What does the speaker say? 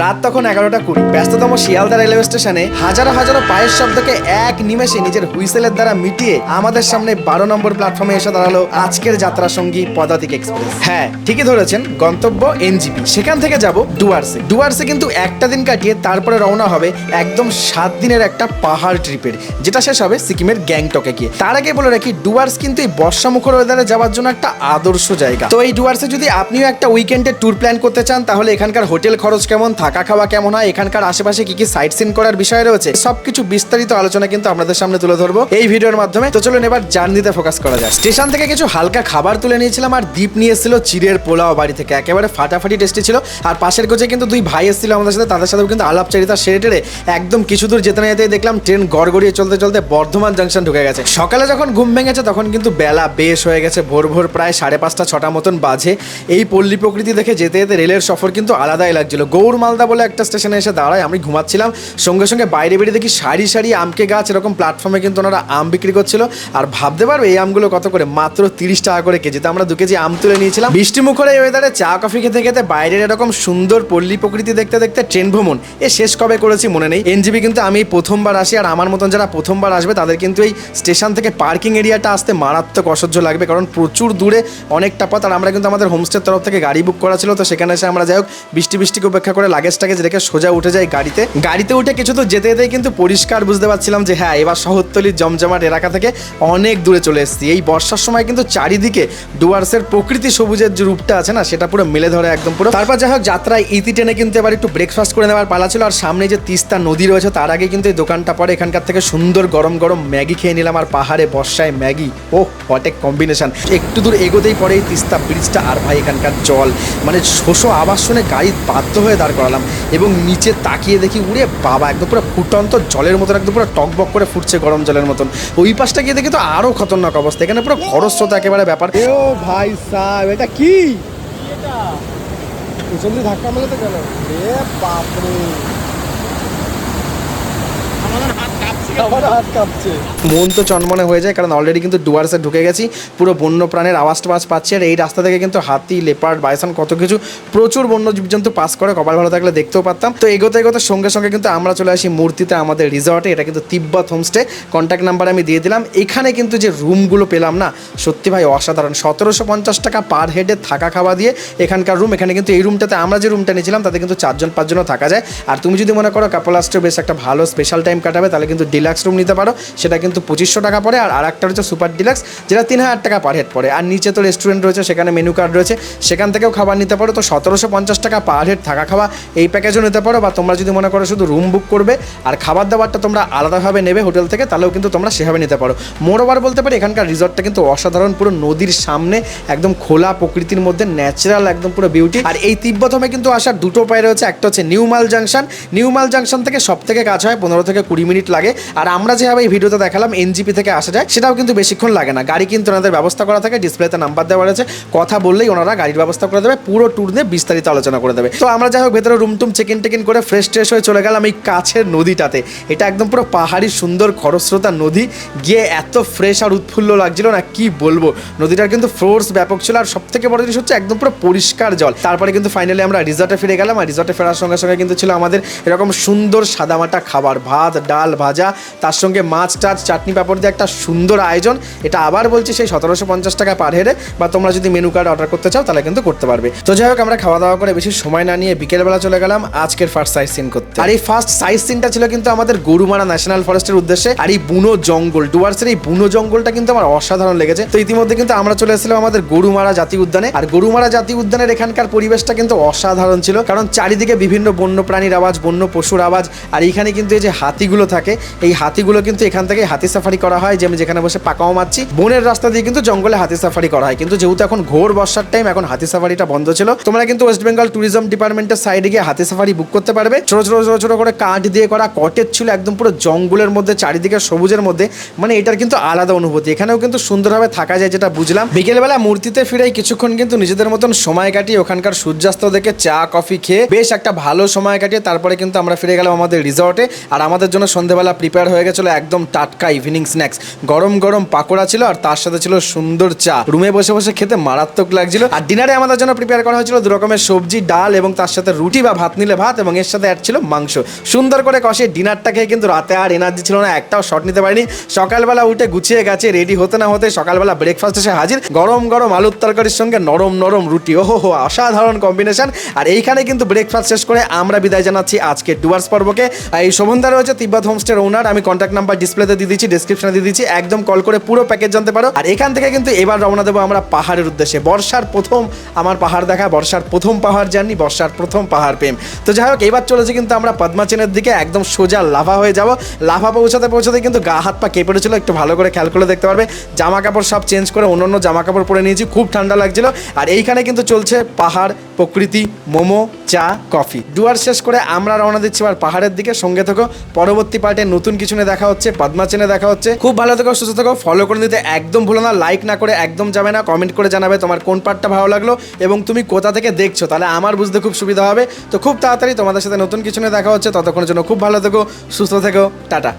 রাত তখন এগারোটা কুড়ি। ব্যস্ততম শিয়ালদা রেলওয়ে স্টেশনে হাজারো হাজারো পায়ের শব্দকে এক নিমেষে নিজের হুইসেলের দ্বারা মিটিয়ে আমাদের সামনে বারো নম্বর প্ল্যাটফর্মে এসে দাঁড়াল আজকের যাত্রা সঙ্গী পদাতিক এক্সপ্রেস। হ্যাঁ ঠিকই ধরেছেন, গন্তব্য এনজিপি। সেখান থেকে যাব ডুয়ার্সে। ডুয়ার্সে কিন্তু একটা দিন কাটিয়ে তারপরে রওনা হবে একদম সাত দিনের একটা পাহাড় ট্রিপের, যেটা শেষ হবে সিকিমের গ্যাংটকে গিয়ে। তার আগে বলে রাখি, ডুয়ার্স কিন্তু এই বর্ষামুখর ওয়েদারে যাওয়ার জন্য একটা আদর্শ জায়গা। তো এই ডুয়ার্সে যদি আপনিও একটা উইকেন্ডের ট্যুর প্ল্যান করতে চান, তাহলে এখানকার হোটেল খরচ কেমন? থাকা খাওয়া কেমন হয়, এখানকার আশেপাশে কি কি সাইট সিন করার বিষয় রয়েছে, সবকিছু বিস্তারিত আলোচনা কিন্তু আপনাদের সামনে তুলে ধরবো এই ভিডিওর মাধ্যমে। তো চলুন এবার জার্নিতে ফোকাস করা যায় স্টেশন থেকে কিছু হালকা খাবার তুলে নিয়েছিলাম আর দ্বীপ নিয়ে এসেছিল চিড়ের পোলাও বাড়ি থেকে। একেবারে ফাটাফাটি টেস্টি ছিল। আর পাশের কোচে কিন্তু দুই ভাই এসেছিল আমাদের সাথে, তাদের সাথেও কিন্তু আলাপচারিতা সেরে টেরে একদম কিছু দূর যেতে না যেতে দেখলাম ট্রেন গড়গড়িয়ে চলতে চলতে বর্ধমান জাংশন ঢুকে গেছে। সকালে যখন ঘুম ভেঙেছে তখন কিন্তু বেলা বেশ হয়ে গেছে। ভোর ভোর প্রায় সাড়ে পাঁচটা, ছটা মতন বাজে। এই পল্লী প্রকৃতি দেখে যেতে যেতে রেলের সফর কিন্তু আলাদাই লাগছিল। গৌর মালদা বলে একটা স্টেশনে এসে দাঁড়ায়। আমি ঘুমাচ্ছিলাম। সঙ্গে সঙ্গে বাইরে বেরিয়ে দেখি সারি সারি আমকে গাছ, এরকম প্ল্যাটফর্মে কিন্তু ওনারা আম বিক্রি করছিল। আর ভাবতে পারবে এই আমগুলো কত করে? মাত্র তিরিশ টাকা করে কেজি। তো আমরা দু কেজি আম তুলে নিয়েছিলাম। বৃষ্টি মুখরে এই ওয়েদারে চা কফি খেতে খেতে বাইরের এরকম সুন্দর পল্লী প্রকৃতি দেখতে দেখতে ট্রেন ভ্রমণ। এ শেষ কবে করেছি মনে নেই। এনজিবি কিন্তু আমি প্রথমবার আসি আর আমার মতন যারা প্রথমবার আসবে, তাদের কিন্তু এই স্টেশন থেকে পার্কিং এরিয়াটা আসতে মারাত্মক অসহ্য লাগবে। কারণ প্রচুর দূরে অনেকটা পথ। আর আমরা কিন্তু আমাদের হোমস্টের তরফ থেকে গাড়ি বুক করা ছিল। তো সেখানে এসে আমরা যাই হোক, বৃষ্টি বৃষ্টিকে উপেক্ষা করে লাগেজ টাগেজ রেখে সোজা উঠে যাই গাড়িতে। গাড়িতে উঠে কিছু তো যেতে যেতেই কিন্তু পরিষ্কার বুঝতে পারছিলাম যে হ্যাঁ এবার শহরতলির জমজমাট এলাকা থেকে অনেক দূরে চলে এসেছি। এই বর্ষার সময় কিন্তু চারিদিকে ডুয়ার্সের প্রকৃতি সবুজের যে রূপটা আছে না, সেটা পুরো মেলে ধরে একদম পুরো। তারপর যাই হোক, যাত্রায় ইতি টেনে কিন্তু এবার একটু ব্রেকফাস্ট করে নেওয়ার পালা ছিল। আর সামনে যে তিস্তা নদী রয়েছে, তার আগে কিন্তু এই দোকানটা পরে এখানকার থেকে সুন্দর গরম গরম ম্যাগি খেয়ে নিলাম। আর পাহাড়ে বর্ষায় ম্যাগি ও হোয়াট এ কম্বিনেশন একটু দূর এগোতেই পরে এই তিস্তা ব্রিজটা আর ভাই এখানকার জল মানে শোষো আবার শুনে গাড়ি বাধ্য হয়ে দাঁড় করালাম এবং নিচে তাকিয়ে দেখি উড়ে বাবা একদম পুরো ফুটন্ত জলের মতন একদম পুরো টকবক করে ফুটছে গরম জলের মতন। ওই পাশটা গিয়ে দেখি তো আরও খতরনাক অবস্থা। এখানে পুরো খরস্রোত একেবারে ব্যাপার। ও ভাই সাহেব এটা কি? ধাক্কা মেলে তো গেল। এ বাপরে। মন তো চনমনে হয়ে যায়, কারণ অলরেডি কিন্তু ডুয়ার্সে ঢুকে গেছি, পুরো বন্য প্রাণের আওয়াজ টাওয়াজ পাচ্ছি, আর এই রাস্তা থেকে কিন্তু হাতি লেপার্ড বাইসন কত কিছু, প্রচুর বন্য জীবজন্তু পাস করে, কপাল ভালো থাকলে দেখতেও পারতাম। তো এগোতে এগোতে সঙ্গে সঙ্গে কিন্তু আমরা চলে আসি মূর্তিতে, আমাদের রিসর্টে এটা কিন্তু তিব্বত হোমস্টে কন্ট্যাক্ট নাম্বার আমি দিয়ে দিলাম। এখানে কিন্তু যে রুমগুলো পেলাম না, সত্যি ভাই অসাধারণ, সতেরোশো পঞ্চাশ টাকা পার হেডে থাকা খাওয়া দিয়ে এখানকার রুম এখানে কিন্তু এই রুমটাতে আমরা যে রুমটা নিয়েছিলাম, তাতে কিন্তু চারজন, পাঁচজনও থাকা যায়। আর তুমি যদি মনে করো কাপল বেশ একটা ভালো স্পেশাল টাইম কাটাবে, তাহলে কিন্তু ডিলাক্স রুম নিতে পারো। সেটা কিন্তু পঁচিশশো টাকা পড়ে, আর আরেকটা হচ্ছে সুপার ডিলাক্স যেটা তিন হাজার টাকা পার হেড পড়ে। আর নিচে তো রেস্টুরেন্ট রয়েছে, সেখানে মেনু কার্ড রয়েছে। সেখান থেকেও খাবার নিতে পারো। তো সতেরোশো পঞ্চাশ টাকা পার হেড থাকা খাওয়া এই প্যাকেজও নিতে পারো, বা তোমরা যদি মনে করো শুধু রুম বুক করবে, আর খাবার দাবারটা তোমরা আলাদাভাবে নেবে হোটেল থেকে, তাহলেও কিন্তু তোমরা সেভাবে নিতে পারো। মোরোবার বলতে পারি, এখানকার রিসর্টটা কিন্তু অসাধারণ, পুরো নদীর সামনে, একদম খোলা প্রকৃতির মধ্যে ন্যাচারাল একদম পুরো বিউটি আর এই তিব্বতমে কিন্তু আসার দুটো পায়ে রয়েছে, একটা হচ্ছে নিউমাল জাংশন নিউমাল জাংশন থেকে সব থেকে কাছে হয়, পনেরো থেকে কুড়ি মিনিট লাগে। আর আমরা যেভাবে এই ভিডিওতে দেখালাম এনজিপি থেকে আসা যায়, সেটাও কিন্তু বেশিক্ষণ লাগে না। গাড়ি কিন্তু ওনাদের ব্যবস্থা করা থাকে, ডিসপ্লেতে নাম্বার দেওয়া রয়েছে, কথা বললেই ওনারা গাড়ির ব্যবস্থা করে দেবে, পুরো ট্যুর নিয়ে বিস্তারিত আলোচনা করে দেবে। তো আমরা যাই হোক, ভেতরে রুম টুম চেক ইন টেকিন করে ফ্রেশ ট্রেশ হয়ে চলে গেলাম এই কাছের নদীটাতে। এটা একদম পুরো পাহাড়ি, সুন্দর খরস্রোতা নদী। গিয়ে এত ফ্রেশ আর উৎফুল্ল লাগছিল না, কি বলব? নদীটার কিন্তু ফোর্স ব্যাপক ছিল আর সব থেকে বড় জিনিস হচ্ছে একদম পুরো পরিষ্কার জল। তারপরে কিন্তু ফাইনালি আমরা রিসর্টে ফিরে গেলাম, আর রিসর্টে ফেরার সঙ্গে সঙ্গে কিন্তু ছিল আমাদের এরকম সুন্দর সাদামাটা খাবার, ভাত, ডাল, ভাজা তার সঙ্গে মাছ, টাছ, চাটনি পাপড় দিয়ে একটা সুন্দর আয়োজন। এটা আবার বলছি সেই সতেরোশো পঞ্চাশ টাকা পার হেডে বা তোমরা যদি মেনু কার্ড অর্ডার করতে চাও তাহলে কিন্তু করতে পারবে। তো যাই হোক, আমরা খাওয়া দাওয়া করে বেশি সময় না নিয়ে বিকেলবেলা চলে গেলাম আজকের ফার্স্ট সাইট সিন করতে। আর এই ফার্স্ট সাইট সিনটা ছিল কিন্তু আমাদের গরুমারা ন্যাশনাল ফরেস্টের উদ্দেশ্যে, আর এই বুনো জঙ্গল ডুয়ার্সের এই বুনো জঙ্গলটা কিন্তু আমার অসাধারণ লেগেছে। তো ইতিমধ্যে কিন্তু আমরা চলে এসেছিলাম আমাদের গরুমারা জাতীয় উদ্যানে। আর গরুমারা জাতীয় উদ্যানের এখানকার পরিবেশটা কিন্তু অসাধারণ ছিল, কারণ চারিদিকে বিভিন্ন বন্য প্রাণীর আওয়াজ, বন্য পশুর আওয়াজ, আর এইখানে কিন্তু এই যে হাতিগুলো থাকে, এই হাতিগুলো কিন্তু এখান থেকে হাতি সাফারি করা হয়। যে আমি যেখানে বসে পাকাও মারছি, বনের রাস্তা দিয়ে কিন্তু জঙ্গলে হাতি সাফারি করা হয়। কিন্তু যেহেতু এখন ঘোর বর্ষার টাইম এখন হাতি সাফারিটা বন্ধ ছিল, তোমরা কিন্তু ওয়েস্ট বেঙ্গল ট্যুরিজম ডিপার্টমেন্টের সাইডে গিয়ে হাতি সাফারি বুক করতে পারবে। ছোট ছোট ছোট ছোট করে কাঠ দিয়ে করা কটেজ ছিল একদম পুরো জঙ্গলের মধ্যে, চারিদিকে সবুজের মধ্যে। মানে এটার কিন্তু আলাদা অনুভূতি। এখানেও কিন্তু সুন্দরভাবে থাকা যায় যেটা বুঝলাম। বিকেলবেলা মূর্তিতে ফিরে কিছুক্ষণ কিন্তু নিজেদের মতন সময় কাটিয়ে ওখানকার সূর্যাস্ত দেখে চা, কফি খেয়ে বেশ একটা ভালো সময় কাটিয়ে তারপরে কিন্তু আমরা ফিরে গেলাম আমাদের রিসর্টে আর আমাদের জন্য সন্ধ্যেবেলা প্রিপেয়ার হয়ে গেছিল একদম টাটকা ইভিনিং স্ন্যাক্স গরম গরম পাকোড়া ছিল আর তার সাথে ছিল সুন্দর চা। রুমে বসে বসে খেতে মারাত্মক লাগছিল। আর ডিনারে আমাদের জন্য প্রিপেয়ার করা হয়েছিল দু রকমের সবজি, ডাল এবং তার সাথে রুটি বা ভাত নিলে ভাত এবং এর সাথে অ্যাড ছিল মাংস। সুন্দর করে কষে ডিনারটা খেয়ে কিন্তু রাতে আর এনার্জি ছিল না, একটাও শট নিতে পারিনি। সকালবেলা উঠে গুছিয়ে গেছে রেডি হতে না হতে সকালবেলা ব্রেকফাস্ট এসে হাজির। গরম গরম আলুর তরকারির সঙ্গে নরম নরম রুটি। ওহো হো, অসাধারণ কম্বিনেশন আর এইখানে কিন্তু ব্রেকফাস্ট শেষ করে আমরা বিদায় জানাচ্ছি আজকে ডুয়ার্স পর্বকে। এই শোভনদা রয়েছে তিব্বত হোমস্টের ওনার আমি কন্ট্যাক্ট নাম্বার ডিসপ্লেতে দিয়ে দিচ্ছি ডিসক্রিপশনে দিয়ে দিচ্ছি, একদম কল করে পুরো প্যাকেজ জানতে পারো। আর এখান থেকে কিন্তু এবার রওনা দেবো আমরা পাহাড়ের উদ্দেশ্যে। বর্ষার প্রথম, আমার পাহাড় দেখা, বর্ষার প্রথম পাহাড় জার্নি, বর্ষার প্রথম পাহাড় প্রেম। তো যাই হোক, এবার চলেছে কিন্তু আমরা পদ্মাচেনের দিকে, একদম সোজা লাভা হয়ে যাব। লাভা পৌঁছাতে পৌঁছাতে কিন্তু গা হাত পা কেঁপে উঠেছিল, একটু ভালো করে খেয়াল করে দেখতে পারবে। জামা কাপড় সব চেঞ্জ করে অন্য অন্য জামা কাপড় পরে নিয়েছি, খুব ঠান্ডা লাগছিল। আর এইখানে কিন্তু চলছে পাহাড়, প্রকৃতি, মোমো, চা, কফি। ডুয়ার শেষ করে আমরা রওনা দিচ্ছি এবার পাহাড়ের দিকে, সঙ্গে থেকো। পরবর্তী পার্টে নতুন কিছু নিয়ে দেখা হচ্ছে, পদ্মা চেনে দেখা হচ্ছে। খুব ভালো থেকো, সুস্থ থেকো ফলো করে দিতে একদম ভুলো না লাইক না করে একদম যাবে না কমেন্ট করে জানাবে তোমার কোন পার্টটা ভালো লাগল এবং তুমি কোথা থেকে দেখছ, তাহলে আমার বুঝতে খুব সুবিধা হবে। তো খুব তাড়াতাড়ি তোমাদের সাথে নতুন কিছু নিয়ে দেখা হচ্ছে, ততক্ষণের জন্য খুব ভালো থেকো, সুস্থ থেকো, টাটা।